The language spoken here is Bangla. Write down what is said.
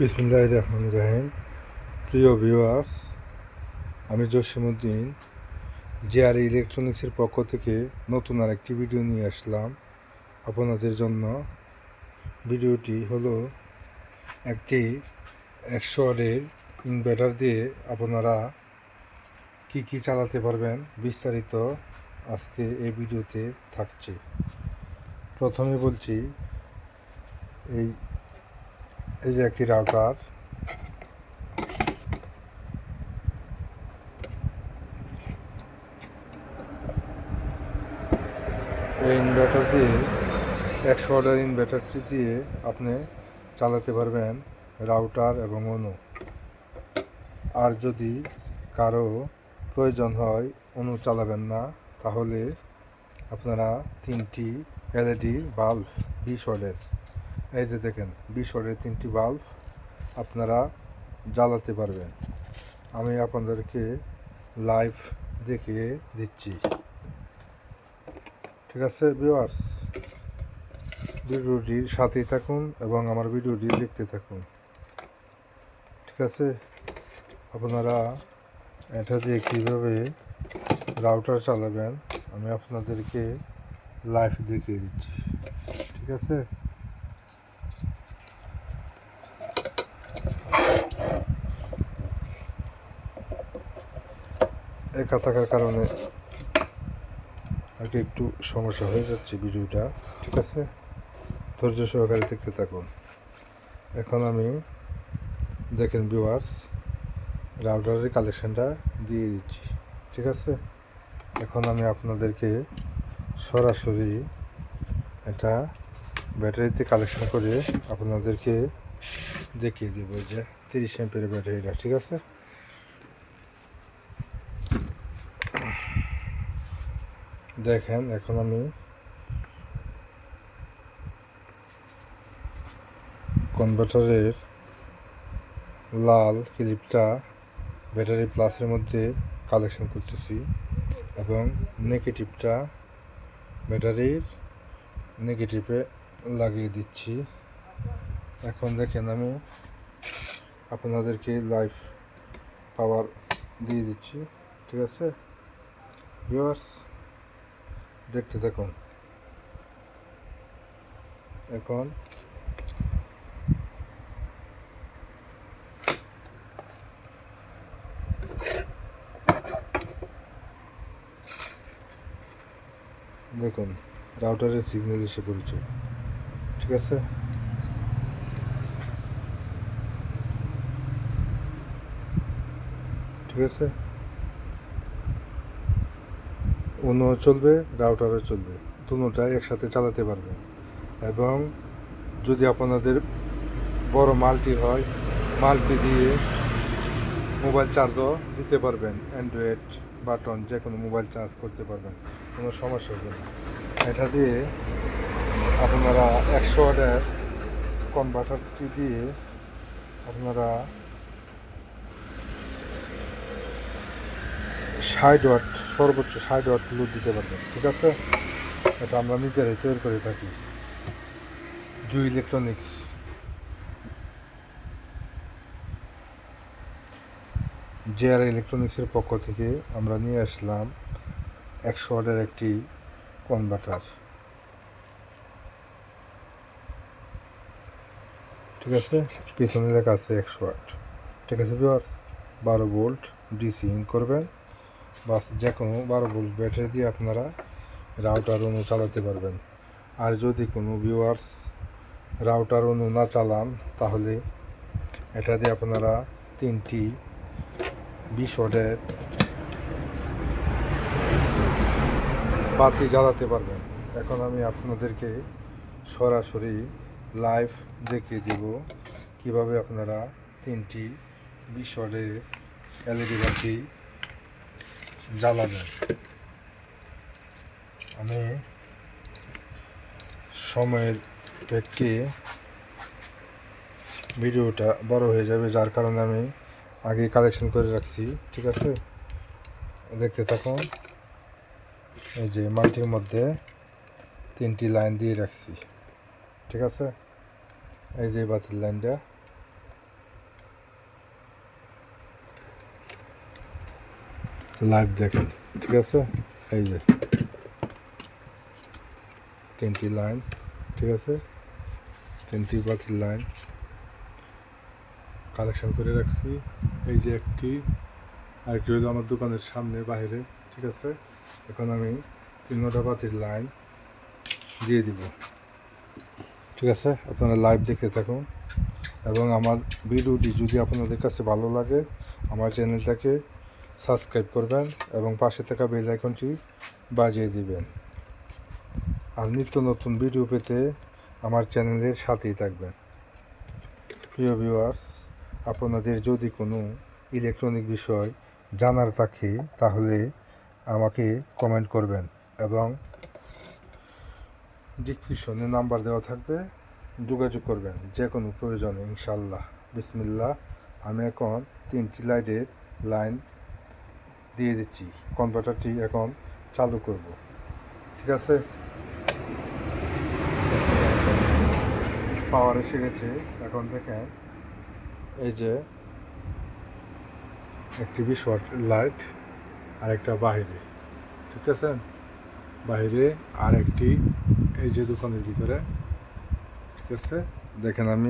বিসমুল্লাহ রহমান রাহিম। প্রিয় ভিউয়ার্স আমি জসিমুদ্দিন জেআর ইলেকট্রনিক্সের পক্ষ থেকে নতুন আরেকটি ভিডিও নিয়ে আসলাম আপনাদের জন্য। ভিডিওটি হলো একটি একশো ওয়াটের ইনভার্টার দিয়ে আপনারা কি কি চালাতে পারবেন বিস্তারিত আজকে এই ভিডিওতে থাকছে। প্রথমে বলছি, এই এই যে একটি রাউটার। এই ইনভার্টার দিয়ে একশো অর্ডার ইনভার্টারটি দিয়ে আপনি চালাতে পারবেন রাউটার এবং অনু। আর যদি কারও প্রয়োজন হয়, অনু চালাবেন না, তাহলে আপনারা তিনটি এলইডি বাল্ব, বিশ ওয়াটের এই যে দেখেন বিশ ওয়াটের তিনটি বাল্ব আপনারা জ্বালাতে পারবেন। আমি আপনাদেরকে লাইভ দেখিয়ে দিচ্ছি। ঠিক আছে ভিউয়ার্স ভিডিওটির সাথেই থাকুন এবং আমার ভিডিওটি দেখতে থাকুন। ঠিক আছে? আপনারা এটা দিয়ে কীভাবে রাউটার চালাবেন, আমি আপনাদেরকে লাইভ দেখিয়ে দিচ্ছি। ঠিক আছে? একা থাকার কারণে আগে একটু সমস্যা হয়ে যাচ্ছে ভিডিওটা, ঠিক আছে? ধৈর্য সহকারে দেখতে থাকুন। এখন আমি দেখেন ভিউয়ার্স রাউটারের কালেকশানটা দিয়ে দিচ্ছি, ঠিক আছে? এখন আমি আপনাদেরকে সরাসরি এটা ব্যাটারিতে কালেকশন করে আপনাদেরকে দেখিয়ে দেবো যে তিরিশ এমপের ব্যাটারিটা, ঠিক আছে? দেখেন, এখন আমি কনভার্টারের লাল ক্লিপটা ব্যাটারি প্লাসের মধ্যে কালেকশন করতেছি এবং নেগেটিভটা ব্যাটারির নেগেটিভে লাগিয়ে দিচ্ছি। এখন দেখেন আমি আপনাদেরকে লাইভ পাওয়ার দিয়ে দিচ্ছি, ঠিক আছে? ভিউয়ার্স দেখতে থাকুন। এখন দেখুন রাউটারের সিগন্যাল এসে পড়েছে। ঠিক আছে? ঠিক আছে? অন্যও চলবে রাউটারও চলবে। দুটাই একসাথে চালাতে পারবেন এবং যদি আপনাদের বড় মাল্টি হয়, মাল্টি দিয়ে মোবাইল চার্জও দিতে পারবেন। অ্যান্ড্রয়েড বাটন যে কোনো মোবাইল চার্জ করতে পারবেন, কোনো সমস্যা হবে না। এটা দিয়ে আপনারা একশো ওয়াটের কনভার্টারটি দিয়ে আপনারা ষাট ওয়াট, সর্বোচ্চ ষাট ওয়াট লোড দিতে পারবেন, ঠিক আছে? এটা আমরা নিজেরাই তৈরি করে থাকি। জু ইলেকট্রনিক্স জেআর ইলেকট্রনিক্সের পক্ষ থেকে আমরা নিয়ে আসলাম একশো ওয়াটের একটি কনভার্টার ঠিক আছে? পিছনে লেখা আছে একশো ওয়াট। ঠিক আছে বারো ভোল্ট ডিসি ইন করবেন। বাস যে কোনো বারো ভোল্ট ব্যাটারি দিয়ে আপনারা রাউটার অনু চালাতে পারবেন। আর যদি কোনো ভিউয়ার্স রাউটার অনু না চালান, তাহলে এটা দিয়ে আপনারা তিনটি বিশ ওয়াটের বাতি জ্বালাতে পারবেন। এখন আমি আপনাদেরকে সরাসরি লাইভ দেখিয়ে দিব কীভাবে আপনারা তিনটি বিশ ওয়াটের এলইডি বাতি জ্বালাবেন আমি সময়ের প্রেক্ষে ভিডিওটা বড় হয়ে যাবে, যার কারণে আমি আগে কালেকশন করে রাখছি, ঠিক আছে? দেখতে থাকুন। এই যে মাল্টির মধ্যে তিনটি লাইন দিয়ে রাখছি, ঠিক আছে? এই যে বাতির লাইনটা লাইভ দেখেন, ঠিক আছে? এই যে। তিনটি লাইন, ঠিক আছে? তিনটি বাতির লাইন। কালেকশন করে রাখছি। এই যে একটি, আরেকটি হলো আমার দোকানের সামনে বাইরে ঠিক আছে? এখন আমি তিনটা বাতির লাইন দিয়ে দিব। ঠিক আছে? আপনারা লাইভ দেখতে থাকুন। এবং আমার ভিডিওটি যদি আপনাদের কাছে ভালো লাগে, আমার চ্যানেলটাকে সাবস্ক্রাইব করবেন এবং পাশে থাকা বেল আইকনটি বাজিয়ে দিবেন। আর নিত্য নতুন ভিডিও পেতে আমার চ্যানেলের সাথেই থাকবেন। প্রিয় ভিউয়ার্স আপনাদের যদি কোনো ইলেকট্রনিক বিষয় জানার থাকে, তাহলে আমাকে কমেন্ট করবেন এবং ডিসক্রিপশনে নাম্বার দেওয়া থাকবে। যোগাযোগ করবেন, যে কোনো প্রয়োজনে ইনশাল্লাহ বিসমিল্লা আমি এখন তিনটি লাইটের লাইন দিয়ে দিচ্ছি। কনভার্টারটি এখন চালু করব। ঠিক আছে? পাওয়ার এসে গেছে। এখন দেখেন, এই যে একটি ওয়াট লাইট আর একটা বাহিরে। ঠিক আছে? বাইরে আর একটি এই যে দোকানের ভিতরে। ঠিক আছে? দেখেন আমি